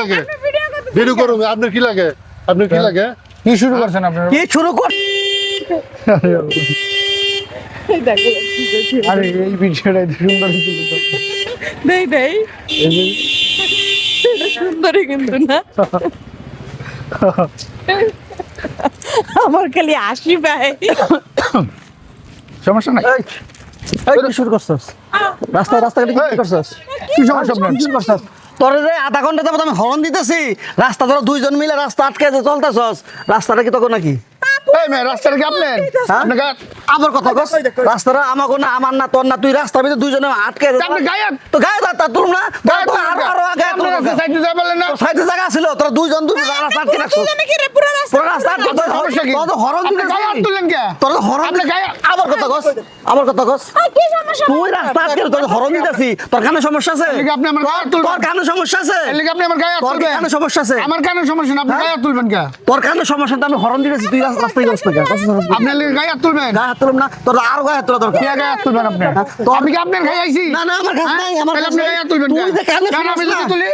লাগে? ভিডিও করুন আপনার কি লাগে? আপনার কি লাগে? কি শুরু করছেন আপনারা? কি শুরু কর আরে এই ভিডিওটা এত সুন্দর দেই দেই। সুন্দরই কিন্তু না। আমার খালি হাসি পায়। সমস্যা নাই? এই এই কি শুরু করছস? রাস্তায় রাস্তাঘাটে কি করছস? কি সমস্যা আপনার? কি করছস? তোরে যে আধা ঘণ্টা যাবত আমি হরণ দিতেছি, রাস্তা ধরো দুইজন মিলে রাস্তা আটকে চলতেছস, রাস্তাটা কি তখন নাকি? এই কি হ্যাঁ? আবার কথা কস। রাস্তাটা আমাকে না আমার না তোর না তুই ভিতরে দুইজনে আটকে আপনি তো তুলুম না। আরও? আরও সাইডে না। সাইডে জায়গা ছিল তোরা দুইজন দুই রাস্তা আটকে রাখছস নাকি রে পুরো রাস্তা পুরো রাস্তা আটকে সমস্যা কি? তো হরন আপনি দিতেছি তুললেন কে? তোর হরন আপনি গায়ে- আবার কথা কস আবার কথা কস। কি সমস্যা? তুই রাস্তা আটকে তোর হরন দিতেছি। তোর কানে সমস্যা আছে? আপনি আমার তুলবেন? তোর কানে সমস্যা আছে? এর লিগে আপনি আমার গায়ে হাত তোর কানে সমস্যা আছে? আমার কানে সমস্যা না আপনি হ্যাঁ? গায়ে হাত তুলবেন কে তোর কানে সমস্যা তো আমি হরন দিতেছি তুই রাস্তা- রাস্তায় গেছিস না আপনার লিগে গায়ে হাত তুলবেন গায়ে হাত তুলুম না তোর আরও গায়ে হাত তোলা দরকার কে গায়ে হাত তুলবেন আপনি তো আমি কি আপনার গায়ে আইছি না না আমার কাছে হ্যাঁ? নাই আমার তাহলে কাছে আপনি নাই। গায়ে হাত তুলবেন তুই যে কানে কেন আমি শুনিস যদি না? তুলি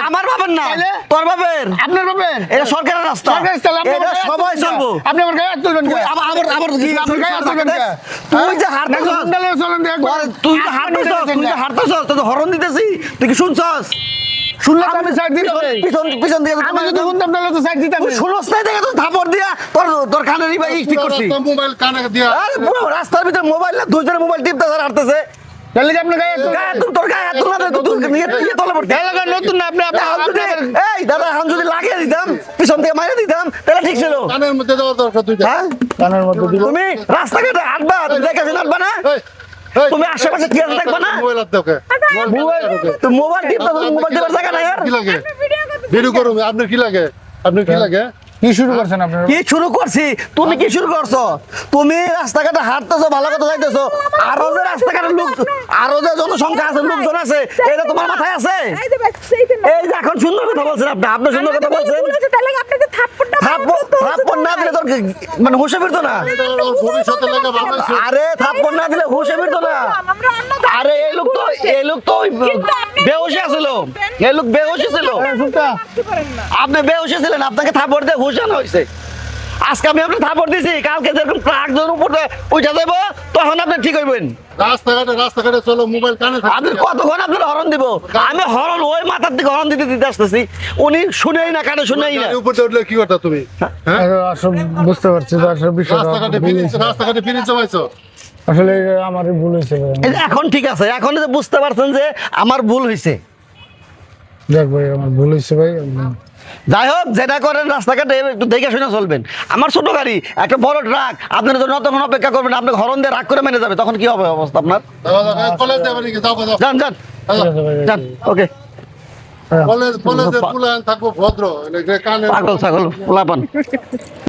আমার বাপের না। তোর বাপের। আপনার বাপের? এটা সরকারের রাস্তা। আপনি সবাই? চলবো। আমার গায়ে তুলবেন তুই যে? তোর- তুই তুলে তুই তোর তো হরন দিতেছি। তুই কি শুনছস? শুনলে আমি side দিতে পিছন- দিকে আমি যদি শুনতাম তাহলে তো সাইড দিতাম শুনস নাই দেখে তো থাপড় দিয়া তোর তোর কানে রিবা ই ঠিক করছি। মোবাইল কানে দিয়া আরে পুরো রাস্তার ভিতরে মোবাইল না দুইজনের মোবাইল টিপতেছে আর হাঁটতেছে। তাহলে কি আপনি গায়ে গায়ে তুই তোর গায়ে হাত তুলনা দে, তুই তুই নিয়ে নিয়ে তলে পড়তি। এলাকা নতুন না আপনি আপনি এখন যদি আপনার- এই দাদা এখন যদি লাগিয়ে দিতাম পিছন থেকে মাইরে দিতাম তাহলে ঠিক ছিল। কানের মধ্যে দেওয়া দরকার দুইটা। হ্যাঁ? কানের মধ্যে তুমি রাস্তাঘাটে হাঁটবা তুমি দেখে শুনে হাঁটবা না? তুমি আশেপাশে কি আছে দেখবা না? মোবাইল হাত দাও কে? মোবাইল হাত দাও কে? তুই মোবাইল টিপতে তুমি মোবাইল টিপার জায়গা নাই। আর কি লাগে? ভিডিও করুন আপনার কি লাগে? আপনার কি লাগে? কি শুরু করছেন আপনারা? কি শুরু করছি? তুমি কি শুরু করছ? তুমি রাস্তাঘাটে হাঁটতেছো ভালো কথা যাইতেছো আরও যে রাস্তাঘাটে লোক আরও যে জনসংখ্যা আছে লোকজন আছে এটা তোমার মাথায় আছে? এই যে এখন সুন্দর কথা বলছেন আপনি আপনি সুন্দর কথা বলছেন। বলেছে থাপ্পড়টা থাপ্পড় থাপ্পড় না দিলে তোর মানে হুশে ফিরতো না। আরে থাপ্পড় না দিলে হুশে ফিরতো না। আরে এই লোক তো এই লোক তো ওই বেহোশে আছিল এই লোক বেহোশে ছিল। থাকতে পারেন না। আপনি বেহসে ছিলেন আপনাকে থাপড় দিয়ে হুশানো হয়েছে। আজকে আমি আপনার থাপ্পড় দিছি কালকে যেরকম ট্রাক যখন উপরে উঠে যাব তখন আপনি ঠিক হইবেন। রাস্তাঘাটে রাস্তাঘাটে চলো মোবাইল কানে থাকে। আপনি কতক্ষণ আপনার হরণ দিব? আমি হরণ ওই মাথার দিকে হরণ দিতে দিতে আসতেছি। উনি শুনেই না কানে শুনেই না। উপর উঠলে কি করতা তুমি? হ্যাঁ? আসলে বুঝতে পারছি আসলে বিষয়টা রাস্তাঘাটে রাস্তাঘাটে ফিরে জমাইছো আসলে আমার ভুল হয়েছে এখন ঠিক আছে এখন যে বুঝতে পারছেন যে আমার ভুল হয়েছে দেখ ভাই আমার ভুল হয়েছে ভাই। যাই হোক যেটা করেন রাস্তাঘাটে একটু দেখে শুনে চলবেন। আমার ছোট গাড়ি একটা বড় ট্রাক আপনার জন্য তখন অপেক্ষা করবেন আপনি হরন দিয়ে রাগ করে মেনে যাবে তখন কি হবে অবস্থা আপনার? যান যান। যান ওকে। পাগল ছাগল পোলাপান।